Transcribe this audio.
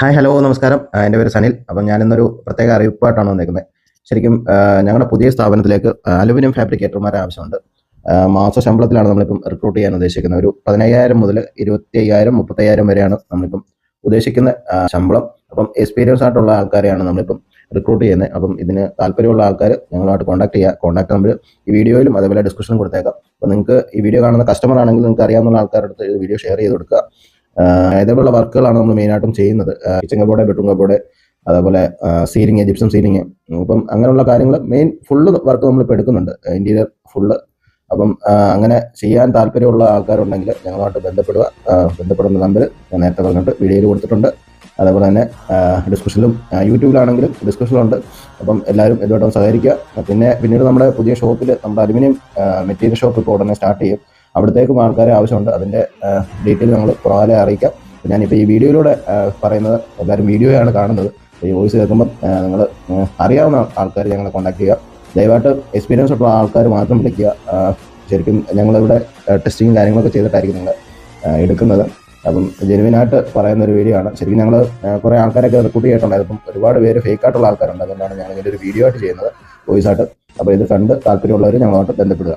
Hi hello നമസ്കാരം. എന്റെ പേര് സനിൽ. അപ്പം ഞാനിന്നൊരു പ്രത്യേക അറിയിപ്പായിട്ടാണ് വന്നേക്കുന്നത്. ശരിക്കും ഞങ്ങളുടെ പുതിയ സ്ഥാപനത്തിലേക്ക് അലുമിനിയം ഫാബ്രിക്കേറ്റർമാരെ ആവശ്യമുണ്ട്. മാസ ശമ്പളത്തിലാണ് നമ്മളിപ്പം റിക്രൂട്ട് ചെയ്യാൻ ഉദ്ദേശിക്കുന്നത്. ഒരു പതിനയ്യായിരം മുതൽ ഇരുപത്തി അയ്യായിരം മുപ്പത്തയ്യായിരം വരെയാണ് നമ്മളിപ്പം ഉദ്ദേശിക്കുന്ന ശമ്പളം. അപ്പം എക്സ്പീരിയൻസ് ആയിട്ടുള്ള ആൾക്കാരെയാണ് നമ്മളിപ്പം റിക്രൂട്ട് ചെയ്യുന്നത്. അപ്പം ഇതിന് താല്പര്യമുള്ള ആൾക്കാർ ഞങ്ങളുമായിട്ട് കോൺടാക്ട് ചെയ്യുക. കോൺടാക്ട് നമ്പർ ഈ വീഡിയോയിലും അതേപോലെ ഡിസ്ക്രിപ്ഷനും കൊടുത്തേക്കാം. അപ്പം നിങ്ങൾക്ക് ഈ വീഡിയോ കാണുന്ന കസ്റ്റമർ ആണെങ്കിൽ നിങ്ങൾക്ക് അറിയാവുന്ന ആൾക്കാരുടെ അടുത്ത് വീഡിയോ ഷെയർ ചെയ്ത് കൊടുക്കുക. ഇതേപോലുള്ള വർക്കുകളാണ് നമ്മൾ മെയിനായിട്ടും ചെയ്യുന്നത്. കിച്ചൺ കബോർഡ് ബെഡ്റൂം കബോർഡ് അതേപോലെ സീലിംഗ് ജിപ്സം സീലിംഗ് അപ്പം അങ്ങനെയുള്ള കാര്യങ്ങൾ മെയിൻ ഫുള്ള് വർക്ക് നമ്മൾ ഇപ്പോൾ എടുക്കുന്നുണ്ട്. ഇന്റീരിയർ ഫുള്ള് അപ്പം അങ്ങനെ ചെയ്യാൻ താല്പര്യമുള്ള ആൾക്കാരുണ്ടെങ്കിൽ ഞങ്ങളുമായിട്ട് ബന്ധപ്പെടുക. ബന്ധപ്പെടുന്ന നമ്പർ ഞാൻ നേരത്തെ പറഞ്ഞിട്ട് വീഡിയോയിൽ കൊടുത്തിട്ടുണ്ട്. അതേപോലെ തന്നെ ഡിസ്കഷനിലും യൂട്യൂബിലാണെങ്കിലും ഡിസ്കഷനിലുണ്ട് അപ്പം എല്ലാവരും ഇതുമായിട്ടും സഹകരിക്കുക. പിന്നെ പിന്നീട് നമ്മുടെ പുതിയ ഷോപ്പിൽ നമ്മുടെ അലുമിനിയം മെറ്റീരിയൽ ഷോപ്പ് ഇപ്പോൾ ഉടനെ സ്റ്റാർട്ട് ചെയ്യും. അവിടത്തേക്കും ആൾക്കാരെ ആവശ്യമുണ്ട്. അതിന്റെ ഡീറ്റെയിൽ നമ്മൾ പുറകാലെ അറിയിക്കാം. ഞാനിപ്പോൾ ഈ വീഡിയോയിലൂടെ പറയുന്നത് എല്ലാവരും വീഡിയോയാണ് കാണുന്നത്. ഈ വോയിസ് കേൾക്കുമ്പോൾ നിങ്ങൾ അറിയാവുന്ന ആൾക്കാർ ഞങ്ങളെ കോൺടാക്ട് ചെയ്യുക. ദയവായിട്ട് എക്സ്പീരിയൻസ് ഉള്ള ആൾക്കാർ മാത്രം വിളിക്കുക. ശരിക്കും ഞങ്ങളിവിടെ ടെസ്റ്റിങ്ങും കാര്യങ്ങളൊക്കെ ചെയ്തിട്ടായിരിക്കും നിങ്ങൾ എടുക്കുന്നത്. അപ്പം ജെനുവിനായിട്ട് പറയുന്ന ഒരു വീഡിയോ ആണ്. ശരിക്കും ഞങ്ങൾ കുറേ ആൾക്കാരൊക്കെ റിക്രൂട്ട് ചെയ്തിട്ടുണ്ടായിരുന്നു. അപ്പം ഒരുപാട് പേര് ഫേക്ക് ആയിട്ടുള്ള ആൾക്കാരുണ്ട്. അതുകൊണ്ടാണ് ഞങ്ങൾ ഇതിന്റെ ഒരു വീഡിയോ ആയിട്ട് ചെയ്യുന്നത്. വോയിസ് ആയിട്ട്. അപ്പോൾ ഇത് കണ്ട് താല്പര്യമുള്ളവർ ഞങ്ങളുമായിട്ട് ബന്ധപ്പെടുക.